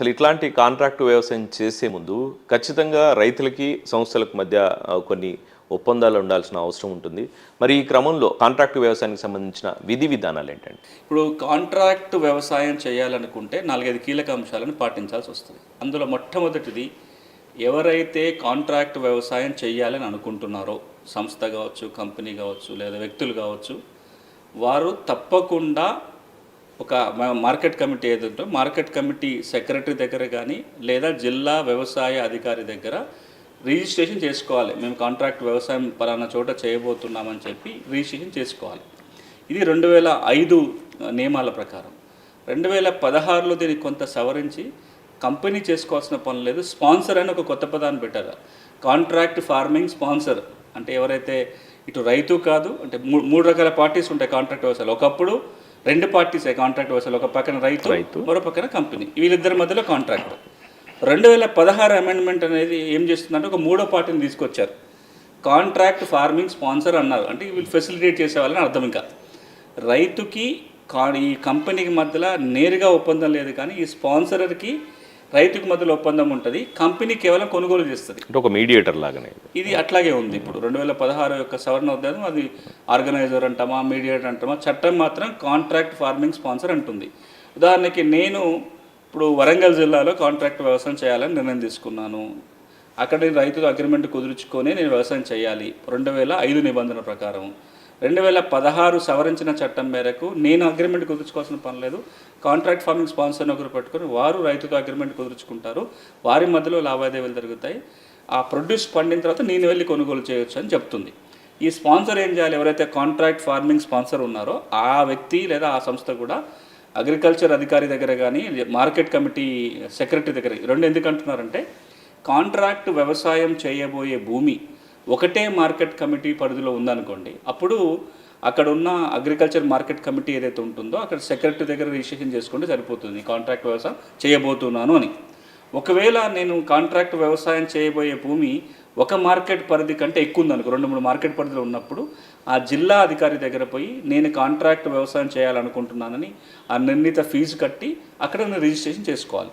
అసలు ఇట్లాంటి కాంట్రాక్ట్ వ్యవసాయం చేసే ముందు ఖచ్చితంగా రైతులకి సంస్థలకు మధ్య కొన్ని ఒప్పందాలు ఉండాల్సిన అవసరం ఉంటుంది. మరి ఈ క్రమంలో కాంట్రాక్ట్ వ్యవసాయానికి సంబంధించిన విధి విధానాలు ఏంటండి? ఇప్పుడు కాంట్రాక్ట్ వ్యవసాయం చేయాలనుకుంటే నాలుగైదు కీలక అంశాలను పాటించాల్సి వస్తుంది. అందులో మొట్టమొదటిది ఎవరైతే కాంట్రాక్ట్ వ్యవసాయం చేయాలని అనుకుంటున్నారో సంస్థ కావచ్చు కంపెనీ కావచ్చు లేదా వ్యక్తులు కావచ్చు వారు తప్పకుండా ఒక మార్కెట్ కమిటీ ఏదంటే మార్కెట్ కమిటీ సెక్రటరీ దగ్గర కానీ లేదా జిల్లా వ్యవసాయ అధికారి దగ్గర రిజిస్ట్రేషన్ చేసుకోవాలి. మేము కాంట్రాక్ట్ వ్యవసాయం పలానా చోట చేయబోతున్నామని చెప్పి రిజిస్ట్రేషన్ చేసుకోవాలి. ఇది రెండు వేల ఐదు నియమాల ప్రకారం. రెండు వేల పదహారులో దీనికి కొంత సవరించి కంపెనీ చేసుకోవాల్సిన పని లేదు. స్పాన్సర్ అని ఒక కొత్త పదాన్ని పెట్టారు. కాంట్రాక్ట్ ఫార్మింగ్ స్పాన్సర్ అంటే ఎవరైతే ఇటు రైతు కాదు అంటే మూడు రకాల పార్టీస్ ఉంటాయి కాంట్రాక్ట్ వ్యవసాయాలు. ఒకప్పుడు రెండు పార్టీస్ కాంట్రాక్ట్ వ్యవసాయాలు ఒక పక్కన రైతు రైతు. మరో పక్కన కంపెనీ. వీళ్ళిద్దరి మధ్యలో కాంట్రాక్ట్. రెండు వేల పదహారు అమెండ్మెంట్ అనేది ఏం చేస్తుందంటే ఒక మూడో పార్టీని తీసుకొచ్చారు. కాంట్రాక్ట్ ఫార్మింగ్ స్పాన్సర్ అన్నారు. అంటే వీళ్ళు ఫెసిలిటేట్ చేసే వాళ్ళని అర్థం ఇంకా. రైతుకి కా ఈ కంపెనీకి మధ్యలో నేరుగా ఒప్పందం లేదు కానీ ఈ స్పాన్సర్కి రైతుకి మధ్యలో ఒప్పందం ఉంటుంది కంపెనీ కేవలం కొనుగోలు చేస్తుంది. అంటే ఒక మీడియేటర్ లాగానే. ఇది అట్లాగే ఉంది ఇప్పుడు. రెండు వేల పదహారు యొక్క సవరణ ఉద్యోగం అది ఆర్గనైజర్ అంటామా మీడియేటర్ అంటామా చట్టం మాత్రం కాంట్రాక్ట్ ఫార్మింగ్ స్పాన్సర్ అంటుంది. ఉదాహరణకి నేను ఇప్పుడు వరంగల్ జిల్లాలో కాంట్రాక్ట్ వ్యవసాయం చేయాలని నిర్ణయం తీసుకున్నాను. అక్కడ రైతుతో అగ్రిమెంట్ కుదుర్చుకొని నేను వ్యవసాయం చేయాలి. రెండు వేల ఐదు నిబంధన ప్రకారం. రెండు వేల పదహారు సవరించిన చట్టం మేరకు నేను అగ్రిమెంట్ కుదుర్చుకోవాల్సిన పని లేదు. కాంట్రాక్ట్ ఫార్మింగ్ స్పాన్సర్ని ఒకరు పెట్టుకొని వారు రైతుతో అగ్రిమెంట్ కుదుర్చుకుంటారు. వారి మధ్యలో లావాదేవీలు జరుగుతాయి. ఆ ప్రొడ్యూస్ పండిన తర్వాత నేను వెళ్ళి కొనుగోలు చేయొచ్చు అని చెప్తుంది. ఈ స్పాన్సర్ ఏం చేయాలి? ఎవరైతే కాంట్రాక్ట్ ఫార్మింగ్ స్పాన్సర్ ఉన్నారో ఆ వ్యక్తి లేదా ఆ సంస్థ కూడా అగ్రికల్చర్ అధికారి దగ్గర కానీ మార్కెట్ కమిటీ సెక్రటరీ దగ్గర రెండు ఎందుకు అంటున్నారంటే కాంట్రాక్ట్ వ్యవసాయం చేయబోయే భూమి ఒకటే మార్కెట్ కమిటీ పరిధిలో ఉందనుకోండి అప్పుడు అక్కడ ఉన్న అగ్రికల్చర్ మార్కెట్ కమిటీ ఏదైతే ఉంటుందో అక్కడ సెక్రటరీ దగ్గర రిజిస్ట్రేషన్ చేసుకుంటే సరిపోతుంది. కాంట్రాక్ట్ వ్యవసాయం చేయబోతున్నాను అని. ఒకవేళ నేను కాంట్రాక్ట్ వ్యవసాయం చేయబోయే భూమి ఒక మార్కెట్ పరిధి కంటే ఎక్కువ ఉందనుకో రెండు మూడు మార్కెట్ పరిధిలో ఉన్నప్పుడు ఆ జిల్లా అధికారి దగ్గర పోయి నేను కాంట్రాక్ట్ వ్యవసాయం చేయాలనుకుంటున్నానని ఆ నిర్ణీత ఫీజు కట్టి అక్కడ నేను రిజిస్ట్రేషన్ చేసుకోవాలి.